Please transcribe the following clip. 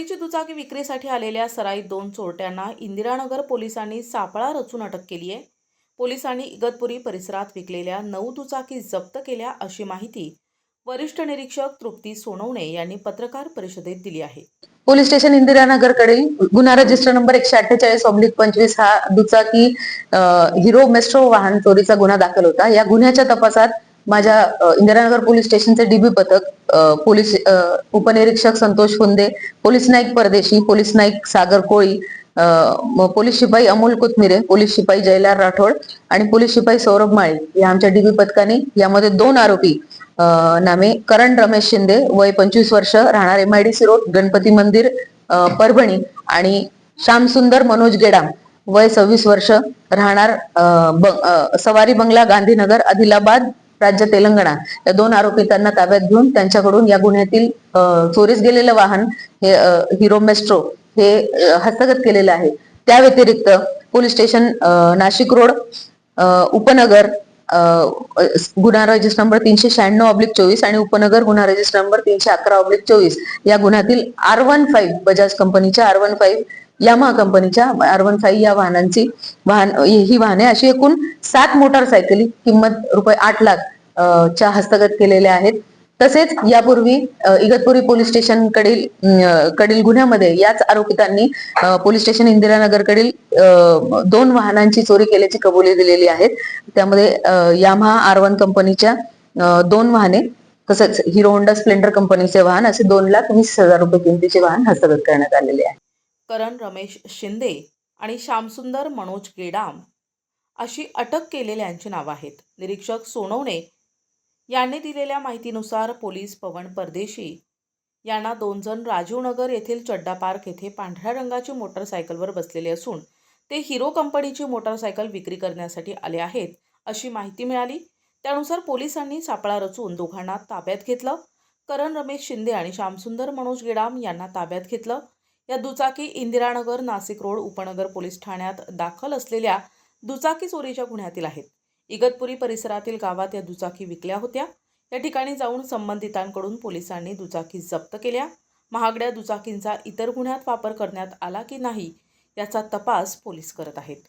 चोरीची दुचाकी विक्रीसाठी आलेल्या सराईत दोन चोरट्यांना इंदिरानगर पोलिसांनी सापळा रचून अटक केली आहे. पोलिसांनी इगतपुरी परिसरात विकलेल्या नऊ दुचाकी जप्त केल्या अशी माहिती वरिष्ठ निरीक्षक तृप्ती सोनवणे यांनी पत्रकार परिषदेत दिली आहे. पोलीस स्टेशन इंदिरानगरकडील गुन्हा रजिस्टर नंबर एकशे अठ्ठेचाळीस ऑब्लिक पंचवीस हा दुचाकी हिरो मेस्ट्रो वाहन चोरीचा गुन्हा दाखल होता. या गुन्ह्याच्या तपासात माझ्या इंदिरानगर पोलीस स्टेशनचे डीबी पथक पोलीस उपनिरीक्षक Santosh Phunde police Naik Pardeshi police Naik Sagar Koli police शिपाई अमोल कोथमिरे पोलीस शिपाई जयलाल राठोड आणि पोलीस शिपाई सौरभ माळी या आमच्या डीबी पथकाने यामध्ये दोन आरोपी नामे करण रमेश शिंदे वय पंचवीस वर्ष राहणार एमआयडीसी रोड गणपती मंदिर परभणी आणि श्यामसुंदर मनोज गेडाम वय सव्वीस वर्ष राहणार ब- सवारी बंगला गांधीनगर आदिलाबाद राज्य तेलंगणा. या दोन आरोपितांना ताब्यात घेऊन त्यांच्याकडून या गुन्ह्यातील चोरीस गेलेलं वाहन हे हिरो मेस्ट्रो हे हस्तगत केलेलं आहे. त्या व्यतिरिक्त पोलीस स्टेशन नाशिक रोड उपनगर गुन्हा रजिस्टर नंबर तीनशे शहाण्णव ऑब्लिक चोवीस आणि उपनगर गुन्हा रजिस्टर नंबर तीनशे अकरा ऑब्लिक चोवीस या गुन्ह्यातील आर वन फाईव्ह बजाज कंपनीच्या आर वन फाईव्ह यामा कंपनीच्या आर वन फाईव्ह या वाहनांची वाहन ही वाहने अशी एकूण सात मोटारसायकली किंमत रुपये आठ लाख च्या हस्तगत केलेल्या आहेत. तसेच यापूर्वी इगतपुरी पोलीस स्टेशन कडील कडील गुन्ह्यामध्ये याच आरोपितांनी पोलीस स्टेशन इंदिरानगरकडील कडील दोन वाहनांची चोरी केल्याची कबुली दिलेली आहेत. त्यामध्ये यामहा आर वन कंपनीच्या दोन वाहने तसंच हिरो होंडा स्प्लेंडर कंपनीचे वाहन असे दोन लाख वीस हजार रुपये किमतीचे वाहन हस्तगत करण्यात आलेले आहे. करण रमेश शिंदे आणि श्यामसुंदर मनोज गेडाम अशी अटक केलेल्यांची नावं आहेत. निरीक्षक सोनवणे यांनी दिलेल्या माहितीनुसार पोलीस पवन परदेशी यांना दोन जण राजीवनगर येथील चड्डा पार्क येथे पांढऱ्या रंगाची मोटरसायकलवर बसलेले असून ते हिरो कंपनीची मोटरसायकल विक्री करण्यासाठी आले आहेत अशी माहिती मिळाली. त्यानुसार पोलिसांनी सापळा रचून दोघांना ताब्यात घेतलं. करण रमेश शिंदे आणि श्यामसुंदर मनोज गेडाम यांना ताब्यात घेतलं. या दुचाकी इंदिरानगर नाशिक रोड उपनगर पोलीस ठाण्यात दाखल असलेल्या दुचाकी चोरीच्या गुन्ह्यातील आहेत. इगतपुरी परिसरातील गावात या दुचाकी विकल्या होत्या. या ठिकाणी जाऊन संबंधितांकडून पोलिसांनी दुचाकी जप्त केल्या. महागड्या दुचाकींचा इतर गुन्ह्यात वापर करण्यात आला की नाही याचा तपास पोलीस करत आहेत.